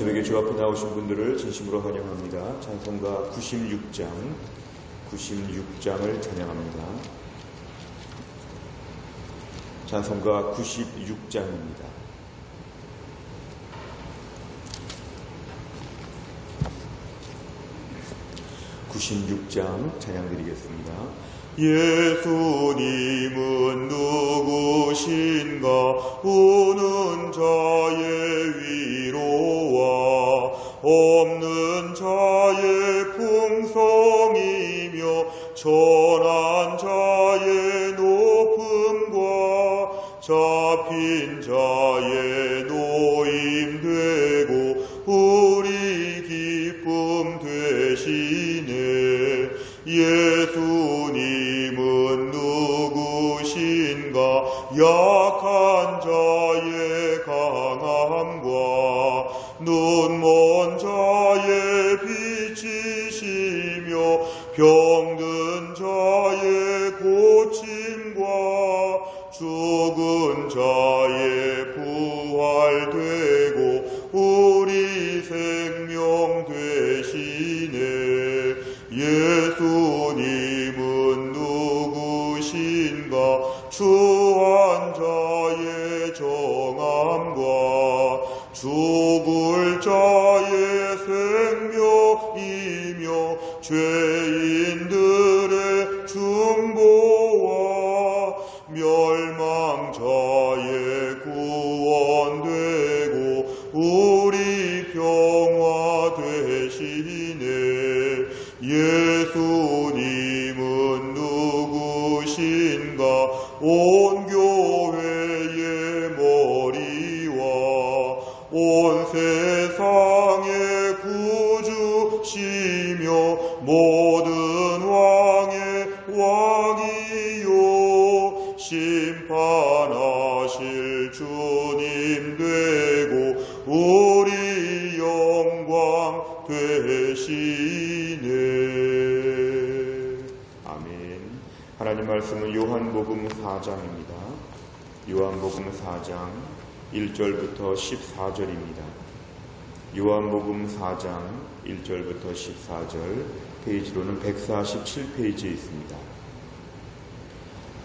새벽에 주 앞에 나오신 분들을 진심으로 환영합니다. 찬송가 96장, 96장을 찬양합니다. 찬송가 96장입니다. 96장 찬양드리겠습니다. 예수님은 누구신가 우는 자의 위 ओम् 눈먼 자 죽을 자의 생명이며 죄 온 세상의 구주시며 모든 왕의 왕이요 심판하실 주님 되고 우리 영광 되시네 아멘. 하나님 말씀은 요한복음 4장입니다. 요한복음 4장 1절부터 14절입니다. 요한복음 4장 1절부터 14절 페이지로는 147페이지에 있습니다.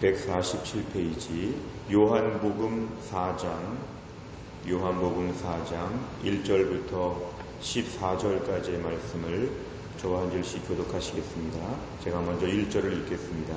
147페이지 요한복음 4장 요한복음 4장 1절부터 14절까지의 말씀을 저와 한 절씩 교독하시겠습니다. 제가 먼저 1절을 읽겠습니다.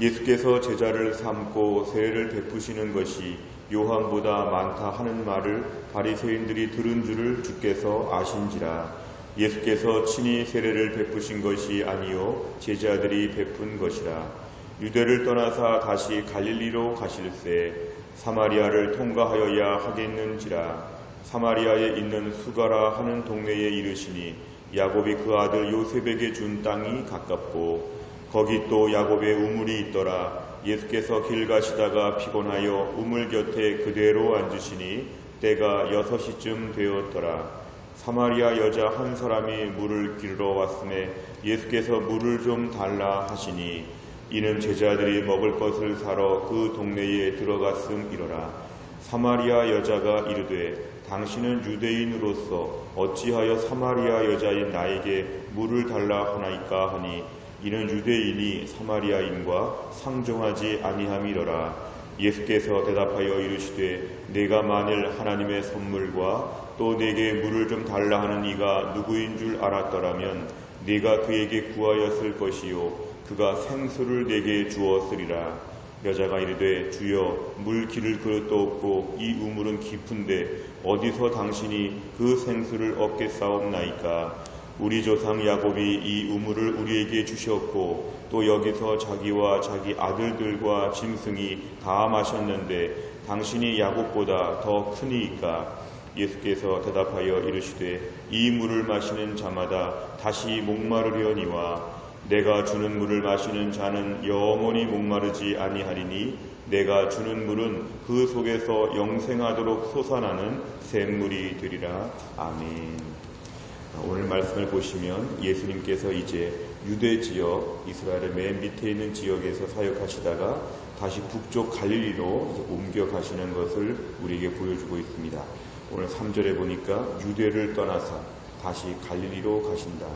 예수께서 제자를 삼고 세례를 베푸시는 것이 요한보다 많다 하는 말을 바리새인들이 들은 줄을 주께서 아신지라. 예수께서 친히 세례를 베푸신 것이 아니요 제자들이 베푼 것이라. 유대를 떠나사 다시 갈릴리로 가실새 사마리아를 통과하여야 하겠는지라. 사마리아에 있는 수가라 하는 동네에 이르시니 야곱이 그 아들 요셉에게 준 땅이 가깝고 거기 또 야곱의 우물이 있더라 예수께서 길 가시다가 피곤하여 우물 곁에 그대로 앉으시니 때가 여섯 시쯤 되었더라 사마리아 여자 한 사람이 물을 길러 왔음에 예수께서 물을 좀 달라 하시니 이는 제자들이 먹을 것을 사러 그 동네에 들어갔음이로라. 사마리아 여자가 이르되 당신은 유대인으로서 어찌하여 사마리아 여자인 나에게 물을 달라 하나이까 하니 이는 유대인이 사마리아인과 상종하지 아니함이로라. 예수께서 대답하여 이르시되 내가 만일 하나님의 선물과 또 내게 물을 좀 달라 하는 이가 누구인 줄 알았더라면 네가 그에게 구하였을 것이요 그가 생수를 내게 주었으리라. 여자가 이르되 주여 물 기를 그릇도 없고 이 우물은 깊은데 어디서 당신이 그 생수를 얻겠사옵나이까 우리 조상 야곱이 이 우물을 우리에게 주셨고 또 여기서 자기와 자기 아들들과 짐승이 다 마셨는데 당신이 야곱보다 더 크니이까 예수께서 대답하여 이르시되 이 물을 마시는 자마다 다시 목마르려니와 내가 주는 물을 마시는 자는 영원히 목마르지 아니하리니 내가 주는 물은 그 속에서 영생하도록 솟아나는 샘물이 되리라. 아멘. 오늘 말씀을 보시면 예수님께서 이제 유대 지역, 이스라엘의 맨 밑에 있는 지역에서 사역하시다가 다시 북쪽 갈릴리로 옮겨 가시는 것을 우리에게 보여주고 있습니다. 오늘 3절에 보니까 유대를 떠나서 다시 갈릴리로 가신다.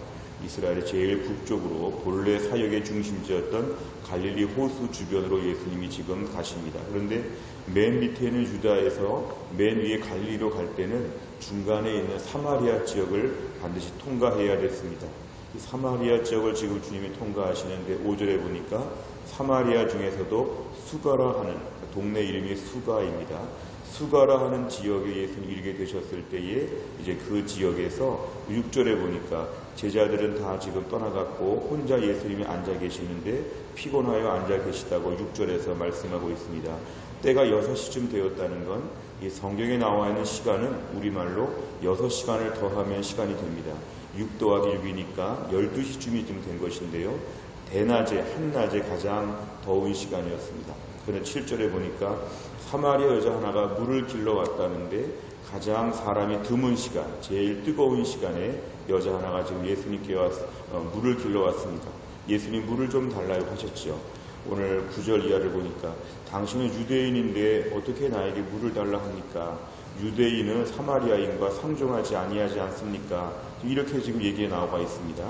이스라엘의 제일 북쪽으로 본래 사역의 중심지였던 갈릴리 호수 주변으로 예수님이 지금 가십니다. 그런데 맨 밑에는 유다에서 맨 위에 갈릴리로 갈 때는 중간에 있는 사마리아 지역을 반드시 통과해야 됐습니다. 이 사마리아 지역을 지금 주님이 통과하시는데 5절에 보니까 사마리아 중에서도 수가라 하는 동네 이름이 수가입니다. 수가라 하는 지역에 예수님이 이르게 되셨을 때에 이제 그 지역에서 6절에 보니까 제자들은 다 지금 떠나갔고 혼자 예수님이 앉아 계시는데 피곤하여 앉아 계시다고 6절에서 말씀하고 있습니다. 때가 6시쯤 되었다는 건 이 성경에 나와 있는 시간은 우리말로 6시간을 더하면 시간이 됩니다. 6 더하기 6이니까 12시쯤이 좀된 것인데요. 대낮에, 한낮에 가장 더운 시간이었습니다. 그는 7절에 보니까 사마리아 여자 하나가 물을 길러 왔다는데 가장 사람이 드문 시간, 제일 뜨거운 시간에 여자 하나가 지금 예수님께 왔, 어, 물을 길러 왔습니다. 예수님 물을 좀 달라고 하셨죠. 오늘 9절 이하를 보니까 당신은 유대인인데 어떻게 나에게 물을 달라 합니까? 유대인은 사마리아인과 상종하지 아니하지 않습니까? 이렇게 지금 얘기가 나와 있습니다.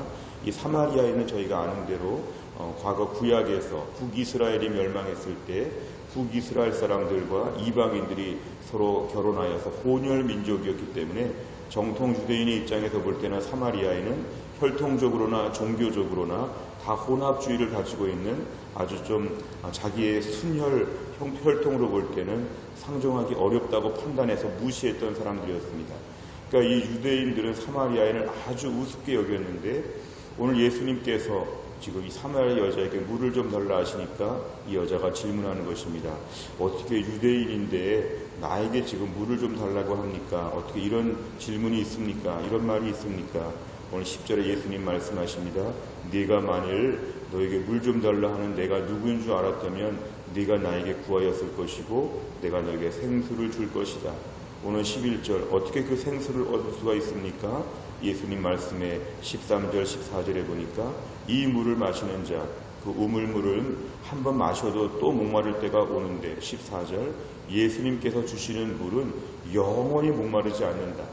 이 사마리아인은 저희가 아는 대로 어, 과거 구약에서 북이스라엘이 멸망했을 때 북이스라엘 사람들과 이방인들이 서로 결혼하여서 혼혈 민족이었기 때문에 정통 유대인의 입장에서 볼 때는 사마리아인은 혈통적으로나 종교적으로나 다 혼합주의를 가지고 있는 아주 좀 자기의 순혈 혈통으로 볼 때는 상종하기 어렵다고 판단해서 무시했던 사람들이었습니다. 그러니까 이 유대인들은 사마리아인을 아주 우습게 여겼는데 오늘 예수님께서 지금 이 사마리아 여자에게 물을 좀 달라 하시니까 이 여자가 질문하는 것입니다. 어떻게 유대인인데 나에게 지금 물을 좀 달라고 합니까? 어떻게 이런 질문이 있습니까? 이런 말이 있습니까? 오늘 10절에 예수님 말씀하십니다. 네가 만일 너에게 물 좀 달라 하는 내가 누구인 줄 알았다면 네가 나에게 구하였을 것이고 내가 너에게 생수를 줄 것이다. 오늘 11절 어떻게 그 생수를 얻을 수가 있습니까? 예수님 말씀에 13절 14절에 보니까 이 물을 마시는 자 그 우물물은 한번 마셔도 또 목마를 때가 오는데 14절 예수님께서 주시는 물은 영원히 목마르지 않는다.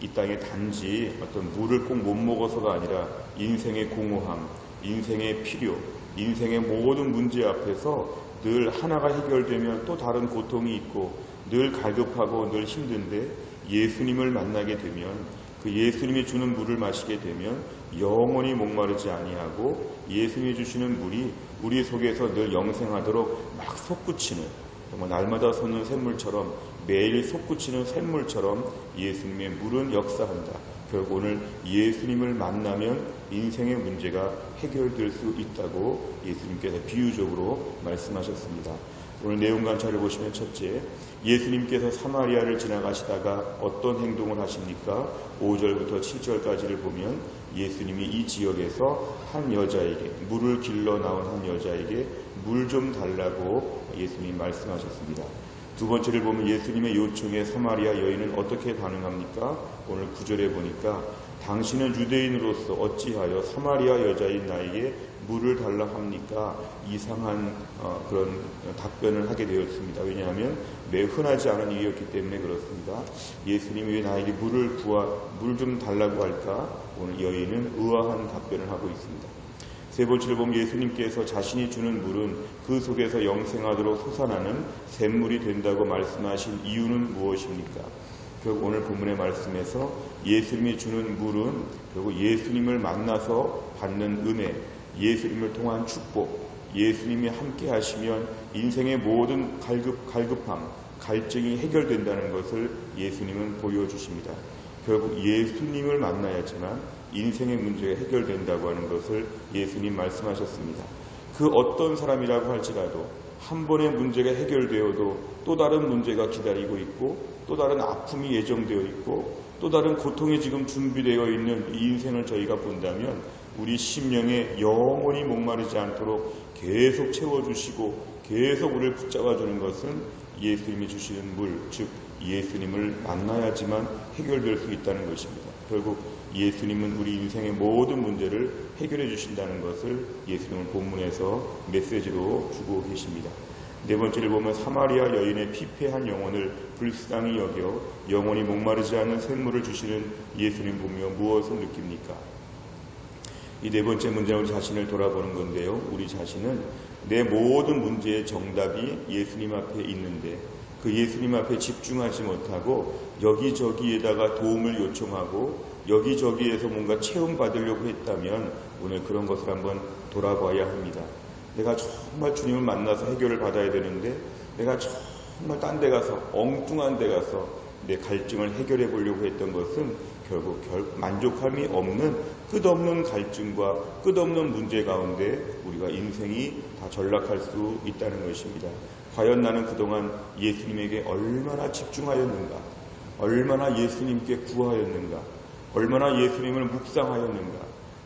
이 땅에 단지 어떤 물을 꼭 못 먹어서가 아니라 인생의 공허함, 인생의 필요, 인생의 모든 문제 앞에서 늘 하나가 해결되면 또 다른 고통이 있고 늘 갈급하고 늘 힘든데 예수님을 만나게 되면 그 예수님이 주는 물을 마시게 되면 영원히 목마르지 아니하고 예수님이 주시는 물이 우리 속에서 늘 영생하도록 막 솟구치는 정말 날마다 솟는 샘물처럼 매일 솟구치는 샘물처럼 예수님의 물은 역사한다. 결국 오늘 예수님을 만나면 인생의 문제가 해결될 수 있다고 예수님께서 비유적으로 말씀하셨습니다. 오늘 내용 관찰을 보시면 첫째, 예수님께서 사마리아를 지나가시다가 어떤 행동을 하십니까? 5절부터 7절까지를 보면 예수님이 이 지역에서 한 여자에게 물을 길러 나온 한 여자에게 물 좀 달라고 예수님이 말씀하셨습니다. 두 번째를 보면 예수님의 요청에 사마리아 여인은 어떻게 반응합니까? 오늘 9절에 보니까 당신은 유대인으로서 어찌하여 사마리아 여자인 나에게 물을 달라 합니까? 이상한 어, 그런 답변을 하게 되었습니다. 왜냐하면 매우 흔하지 않은 일이었기 때문에 그렇습니다. 예수님이 왜 나에게 물을 구하, 물 좀 달라고 할까? 오늘 여인은 의아한 답변을 하고 있습니다. 세 번째를 보면 예수님께서 자신이 주는 물은 그 속에서 영생하도록 솟아나는 샘물이 된다고 말씀하신 이유는 무엇입니까? 결국 오늘 본문의 말씀에서 예수님이 주는 물은 결국 예수님을 만나서 받는 은혜, 예수님을 통한 축복, 예수님이 함께 하시면 인생의 모든 갈급, 갈급함, 갈증이 해결된다는 것을 예수님은 보여주십니다. 결국 예수님을 만나야지만 인생의 문제가 해결된다고 하는 것을 예수님 말씀하셨습니다. 그 어떤 사람이라고 할지라도 한 번의 문제가 해결되어도 또 다른 문제가 기다리고 있고 또 다른 아픔이 예정되어 있고 또 다른 고통이 지금 준비되어 있는 이 인생을 저희가 본다면 우리 심령에 영원히 목마르지 않도록 계속 채워주시고 계속 우리를 붙잡아주는 것은 예수님이 주시는 물, 즉 예수님을 만나야지만 해결될 수 있다는 것입니다. 결국 예수님은 우리 인생의 모든 문제를 해결해 주신다는 것을 예수님은 본문에서 메시지로 주고 계십니다. 네 번째를 보면 사마리아 여인의 피폐한 영혼을 불쌍히 여겨 영혼이 목마르지 않는 샘물을 주시는 예수님 보며 무엇을 느낍니까? 이 네 번째 문제는 자신을 돌아보는 건데요. 우리 자신은 내 모든 문제의 정답이 예수님 앞에 있는데 그 예수님 앞에 집중하지 못하고 여기저기에다가 도움을 요청하고 여기저기에서 뭔가 체험받으려고 했다면 오늘 그런 것을 한번 돌아봐야 합니다. 내가 정말 주님을 만나서 해결을 받아야 되는데 내가 정말 딴 데 가서 엉뚱한 데 가서 내 갈증을 해결해 보려고 했던 것은 결국 결, 만족함이 없는 끝없는 갈증과 끝없는 문제 가운데 우리가 인생이 다 전락할 수 있다는 것입니다. 과연 나는 그동안 예수님에게 얼마나 집중하였는가? 얼마나 예수님께 구하였는가? 얼마나 예수님을 묵상하였는가?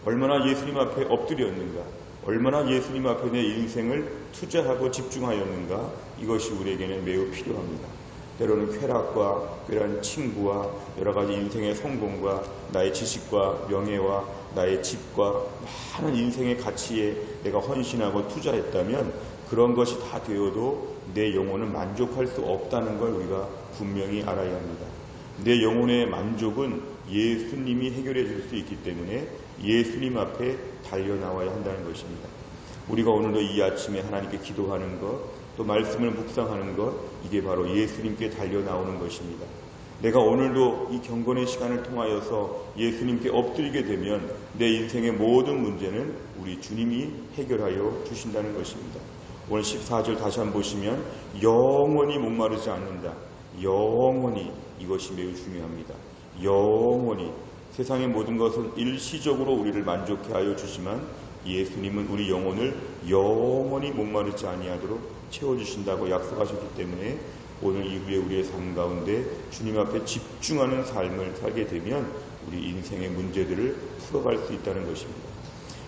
얼마나 예수님 앞에 엎드렸는가? 얼마나 예수님 앞에 내 인생을 투자하고 집중하였는가? 이것이 우리에게는 매우 필요합니다. 때로는 쾌락과 그런 친구와 여러 가지 인생의 성공과 나의 지식과 명예와 나의 집과 많은 인생의 가치에 내가 헌신하고 투자했다면 그런 것이 다 되어도 내 영혼은 만족할 수 없다는 걸 우리가 분명히 알아야 합니다. 내 영혼의 만족은 예수님이 해결해 줄 수 있기 때문에 예수님 앞에 달려 나와야 한다는 것입니다. 우리가 오늘도 이 아침에 하나님께 기도하는 것, 또 말씀을 묵상하는 것, 이게 바로 예수님께 달려나오는 것입니다. 내가 오늘도 이 경건의 시간을 통하여서 예수님께 엎드리게 되면 내 인생의 모든 문제는 우리 주님이 해결하여 주신다는 것입니다. 오늘 14절 다시 한번 보시면 영원히 목마르지 않는다. 영원히 이것이 매우 중요합니다. 영원히 세상의 모든 것은 일시적으로 우리를 만족해 하여 주지만 예수님은 우리 영혼을 영원히 목마르지 아니하도록 채워주신다고 약속하셨기 때문에 오늘 이후에 우리의 삶 가운데 주님 앞에 집중하는 삶을 살게 되면 우리 인생의 문제들을 풀어갈 수 있다는 것입니다.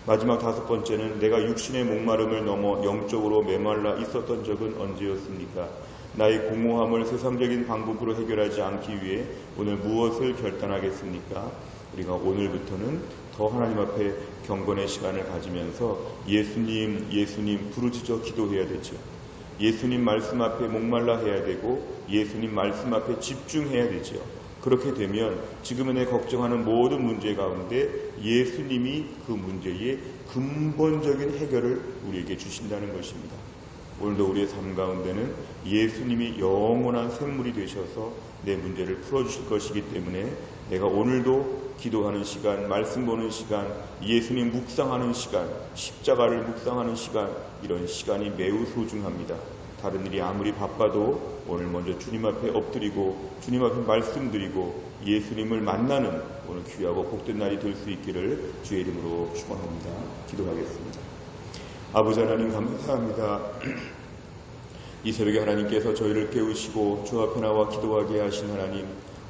마지막 다섯 번째는 내가 육신의 목마름을 넘어 영적으로 메말라 있었던 적은 언제였습니까? 나의 공허함을 세상적인 방법으로 해결하지 않기 위해 오늘 무엇을 결단하겠습니까? 우리가 오늘부터는 더 하나님 앞에 경건의 시간을 가지면서 예수님, 예수님 부르짖어 기도해야 되죠. 예수님 말씀 앞에 목말라 해야 되고 예수님 말씀 앞에 집중해야 되죠. 그렇게 되면 지금은 내 걱정하는 모든 문제 가운데 예수님이 그 문제의 근본적인 해결을 우리에게 주신다는 것입니다. 오늘도 우리의 삶 가운데는 예수님이 영원한 샘물이 되셔서 내 문제를 풀어주실 것이기 때문에 내가 오늘도 기도하는 시간, 말씀 보는 시간, 예수님 묵상하는 시간, 십자가를 묵상하는 시간, 이런 시간이 매우 소중합니다. 다른 일이 아무리 바빠도 오늘 먼저 주님 앞에 엎드리고 주님 앞에 말씀드리고 예수님을 만나는 오늘 귀하고 복된 날이 될 수 있기를 주의 이름으로 축원합니다. 기도하겠습니다. 아버지 하나님 감사합니다. 이 새벽에 하나님께서 저희를 깨우시고 주 앞에 나와 기도하게 하신 하나님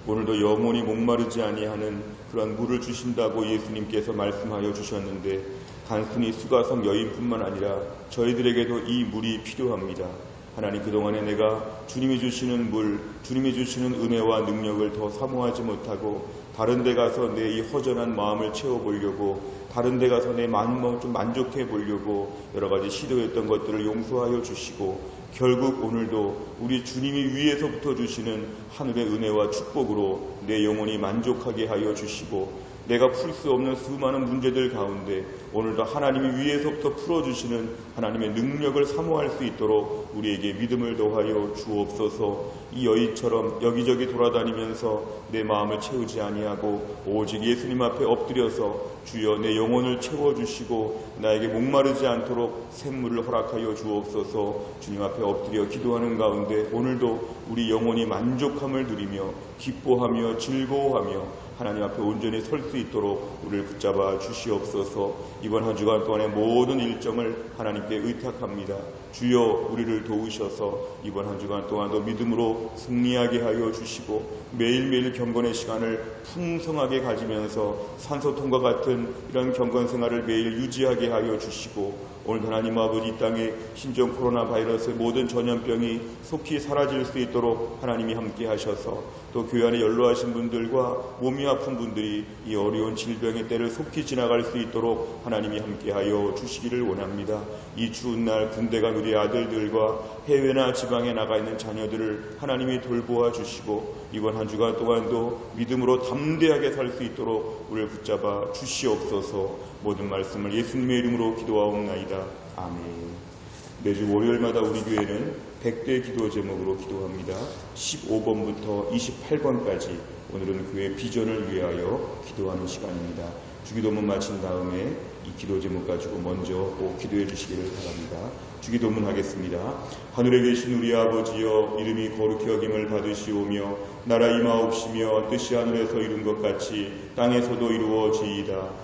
오늘도 영원히 목마르지 아니하는 그런 물을 주신다고 예수님께서 말씀하여 주셨는데 단순히 수가성 여인뿐만 아니라 저희들에게도 이 물이 필요합니다. 하나님 그동안에 내가 주님이 주시는 물, 주님이 주시는 은혜와 능력을 더 사모하지 못하고 다른 데 가서 내 이 허전한 마음을 채워보려고 다른 데 가서 내 마음을 좀 만족해 보려고 여러 가지 시도했던 것들을 용서하여 주시고 결국 오늘도 우리 주님이 위에서부터 주시는 하늘의 은혜와 축복으로 내 영혼이 만족하게 하여 주시고 내가 풀 수 없는 수많은 문제들 가운데 오늘도 하나님이 위에서부터 풀어주시는 하나님의 능력을 사모할 수 있도록 우리에게 믿음을 더하여 주옵소서. 이 여인처럼 여기저기 돌아다니면서 내 마음을 채우지 아니하고 오직 예수님 앞에 엎드려서 주여 내 영혼을 채워주시고 나에게 목마르지 않도록 샘물을 허락하여 주옵소서. 주님 앞에 엎드려 기도하는 가운데 오늘도 우리 영혼이 만족함을 누리며 기뻐하며 즐거워하며 하나님 앞에 온전히 설 수 있도록 우리를 붙잡아 주시옵소서 이번 한 주간 동안의 모든 일정을 하나님께 의탁합니다. 주여 우리를 도우셔서 이번 한 주간 동안도 믿음으로 승리하게 하여 주시고 매일매일 경건의 시간을 풍성하게 가지면서 산소통과 같은 이런 경건 생활을 매일 유지하게 하여 주시고 오늘 하나님 아버지 이 땅에 신종 코로나 바이러스의 모든 전염병이 속히 사라질 수 있도록 하나님이 함께 하셔서 또 교회 안에 연로하신 분들과 몸이 아픈 분들이 이 어려운 질병의 때를 속히 지나갈 수 있도록 하나님이 함께하여 주시기를 원합니다. 이 추운 날 군대 간 우리 아들들과 해외나 지방에 나가 있는 자녀들을 하나님이 돌보아 주시고 이번 한 주간 동안도 믿음으로 담대하게 살 수 있도록 우리를 붙잡아 주시옵소서 모든 말씀을 예수님의 이름으로 기도하옵나이 다. 아멘. 매주 월요일마다 우리 교회는 100대 기도 제목으로 기도합니다. 15번부터 28번까지 오늘은 교회 비전을 위하여 기도하는 시간입니다. 주기도문 마친 다음에 이 기도 제목 가지고 먼저 꼭 기도해 주시기를 바랍니다. 주기도문 하겠습니다. 하늘에 계신 우리 아버지여 이름이 거룩히 여김을 받으시오며 나라 임하옵시며 뜻이 하늘에서 이룬 것 같이 땅에서도 이루어지이다.